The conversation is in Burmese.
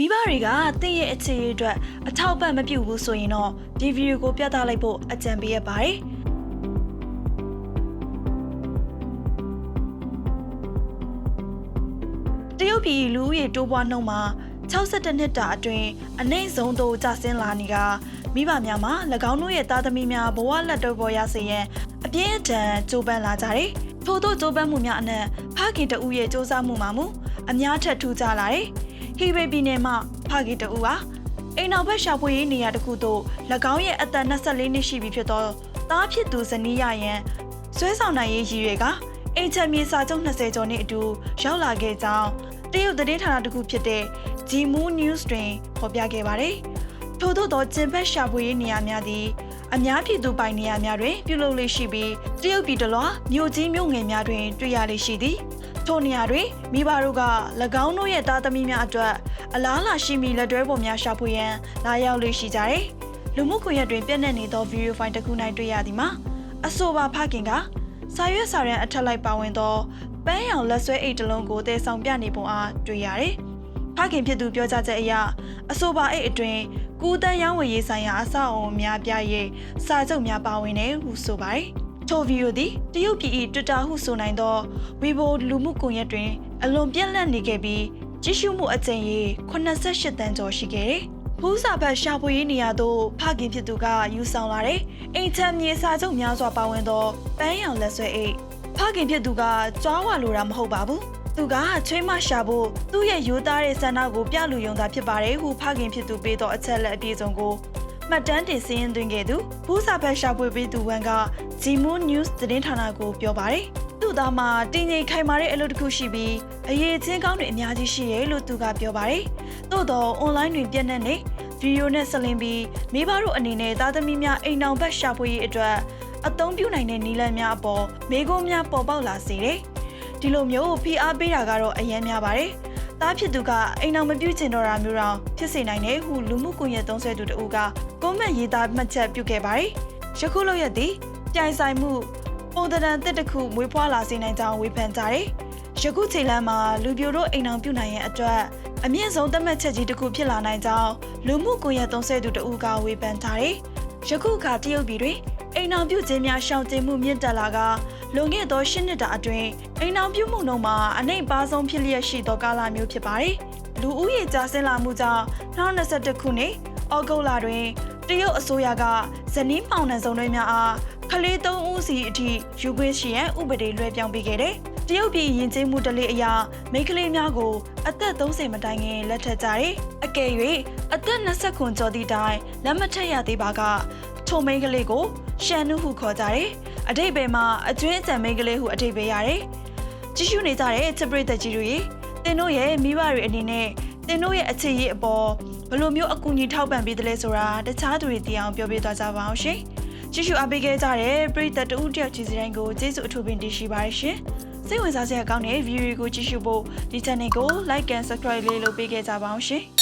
မိဘတွေကတင့်ရဲ့အခြေအအတွက်အထောက်ပံ့မပြုဘူးဆိုရင်တော့ဒီဗီဒီယိုကိုပြသလိုက်ဖို့အကြံပေးရပါတယ်တရုတ်ပြည်လူဦးရေတိုးပွားနှုန်းမှာ62နှစ်တာအတွင်းအနှိမ့်ဆုံးသို့ကျဆင်းလာနေကမိဘများမှာ၎င်းတို့ရဲ့သားသမီးများဘဝလက်တော့ပေါ်ရစေရန်အပြင်းအထန်ကြိုးပမ်းလာကြတယ်။ထို့သောကြိုးပမ်းမှုများအနက်ဖခင်တဦးရဲ့စ조사မှုမှာမူအများထက်ထူးခြားလာတယ်။ ဟီဘေပြည်နယ်မှာဖခင်တဦးဟာအိမ်နောက်ဘက်ရှာဖွေရေးနေရာတစ်ခုသို့၎င်းရဲ့အသက်24နှစ်ရှိပြီဖြစ်သောသားဖြစ်သူဇနီးရရန်ဆွဲဆောင်နိုင်ရေးရည်ရွယ်ကအိမ်ချက်မြေစာချုပ်20ကျော်နဲ့အတူရောက်လာခဲ့ကြောင်းတရုတ်သတင်းဌာနတစ်ခုဖြစ်တဲ့ Jimu News တွင်ဖော်ပြခဲ့ပါတယ်။ထို့သောသောကျင်ဘက်ရှာဖွေရေးနေရာများသည်အများပြည်သူပိုင်နေရာများတွင်ပြုလုပ်လေ့ရှိပြီးတရုတ်ပြည်တလွှာမြို့ကြီးမြို့ငယ်များတွင်တွေ့ရလေ့ရှိသည်။ ထိုနေရာတွင်မိဘတို့က၎င်းတို့ရဲ့သားသမီးများအတွက်အလားလာရှိမီလက်တွဲပေါ်များရှာဖွေရန်လာရောက်လေ့ရှိကြတယ်။လူမှုကွန်ရက်တွင်ပြည့်နှက်နေသောဗီဒီယိုဖိုင်တစ်ခု၌တွေ့ရသည်မှာအဆိုပါဖခင်ကစာရွက်စာတမ်းအထက်လိုက်ပါဝင်သောပန်းရောင်လက်ဆွဲအိတ်တစ်လုံးကိုတည်ဆောင်ပြနေပုံအားတွေ့ရတယ်။ဖခင်ဖြစ်သူပြောကြားချက်အရအဆိုပါအိတ်အတွင်းကူးတန်းရောင်းဝယ်ရေးဆိုင်ရာအဆောက်အအုံများပြရဲ့စာချုပ်များပါဝင်တယ်ဟုဆိုပါတယ်။ ထိုဗီဒီယိုသည်တရုတ်ပြည်၏တွစ်တာဟုဆိုနိုင်သောဝီဘိုလူမှုကွန်ရက်တွင် အလွန်ပြန့်လန့်နေခဲ့ပြီးကြည့်ရှုမှုအကြိမ်ရေ88တန်းကျော်ရှိခဲ့တယ်။ဖူးစာဘတ်ရှာဖွေရေးနေရာသို့ဖခင်ဖြစ်သူကယူဆောင်လာတဲ့အိမ်ချမ်းမြေစာချုပ်များစွာပါဝင်သောပန်းရောင်လက်ဆွဲအိတ်ဖခင်ဖြစ်သူကကြွားဝါလိုတာမဟုတ်ပါဘူး။သူကချွေးမရှာဖို့သူ့ရဲ့ရိုးသားတဲ့ဆန္ဒကိုပြလူယုံတာဖြစ်ပါတယ်ဟုဖခင်ဖြစ်သူပေးသောအချက်လက်အပြည့်စုံကို မှတ်တမ်းတင်စင်းသွင်းခဲ့သူဘူးစာဖက်ရှာဖွေပေးသူဝန်က Gmo News သတင်းဌာနကိုပြောပါတယ်။သူ့သားမှာတင်းငိမ်ခိုင်မာတဲ့အလုပ်တစ်ခုရှိပြီးအရေးချင်းကောင်းတွေအများကြီးရှိတယ်လို့သူကပြောပါတယ်။သို့တော့ online တွင်ပြည့်နှက်နေဗီဒီယိုနဲ့ဆက်လင်းပြီးမိဘတို့အနေနဲ့သားသမီးများအိမ်အောင်ဘက်ရှာဖွေရေးအတွက်အသုံးပြုနိုင်တဲ့နည်းလမ်းများအပေါ်မိကုံးများပေါ်ပေါက်လာစေတယ်။ဒီလိုမျိုးဖိအားပေးတာကတော့အရင်များပါတယ်။ သားဖြစ်သူကအိမ်အောင်မပြုတ်ကျင်တော့တာမျိုးတောင်ဖြစ်စေနိုင်တယ်ဟုလူမှုကွန်ရက်သုံးဆွဲသူတဦးကကွန်မန့်ရေးသားမှတ်ချက်ပြုခဲ့ပါတယ်။ယခုလောက်ရက်သည်ပြိုင်ဆိုင်မှုပုံသဏ္ဍာန်တစ်တစ်ခုမွေးဖွားလာစေနိုင်ကြောင်းဝေဖန်ကြတယ်။ယခုချိန်လမ်းမှာလူပြိုတို့အိမ်အောင်ပြုနိုင်ရဲ့အတွက်အမြင့်ဆုံးသတ်မှတ်ချက်ကြီးတစ်ခုဖြစ်လာနိုင်ကြောင်းလူမှုကွန်ရက်သုံးဆွဲသူတဦးကဝေဖန်ထားတယ်။ယခုအခါတရုတ်ပြည်တွင်အိမ်အောင်ပြုခြင်းများရှောင်ကျဉ်မှုမြင့်တက်လာက လွန်ခဲ့သော၈နှစ်တာအတွင်းအိမ်အောင်ပြုမှုနှုန်းမှာအနှိမ်ပါဆုံးဖြစ်လျက်ရှိသောကာလမျိုးဖြစ်ပါတယ်။လူဦးရေကျဆင်းလာမှုကြောင့်2021ခုနှစ်ဩဂုတ်လတွင်တရုတ်အစိုးရကဇနီးမောင်နှံစုံတွေများအားခလေး၃ဦးစီအထိယူခွင့်ရှိရန်ဥပဒေလွှဲပြောင်းပေးခဲ့တယ်။တရုတ်ပြည်ယဉ်ကျေးမှုတလေးအရာမိန်းကလေးများကိုအသက်30မတိုင်ခင်လက်ထပ်ကြတယ်။အကယ်၍အသက်20ခွန်ကျော်သည့်တိုင်လက်မထက်ရသေးပါကထိုမိန်းကလေးကိုရှန်နုဟုခေါ်ကြတယ်။ အတိတ်ဘယ်မှာအကျွင်းအကြံမိန်းကလေးဟုအတိတ်ပဲရတယ်။ကြည့်ရှုနေကြတဲ့ချစ်ပရိသတ်ကြီးတွေတင်တို့ရဲ့မိဘတွေအနေနဲ့တင်တို့ရဲ့အခြေရေးအပေါ်ဘယ်လိုမျိုးအကူအညီထောက်ပံ့ပေးတယ်လဲဆိုတာတခြားသူတွေသိအောင်ပြောပြသွားကြပါအောင်ရှင်။ကြည့်ရှုအားပေးခဲ့ကြတဲ့ပရိသတ်တဦးတယောက်ချီစီတိုင်းကိုကျေးဇူးအထူးပင်တင်ရှိပါတယ်ရှင်။စိတ်ဝင်စားစရာကောင်းတဲ့ဗီဒီယိုကိုကြည့်ရှုဖို့ဒီ channel ကို like and subscribe လေးလုပ်ပေးခဲ့ကြပါအောင်ရှင်။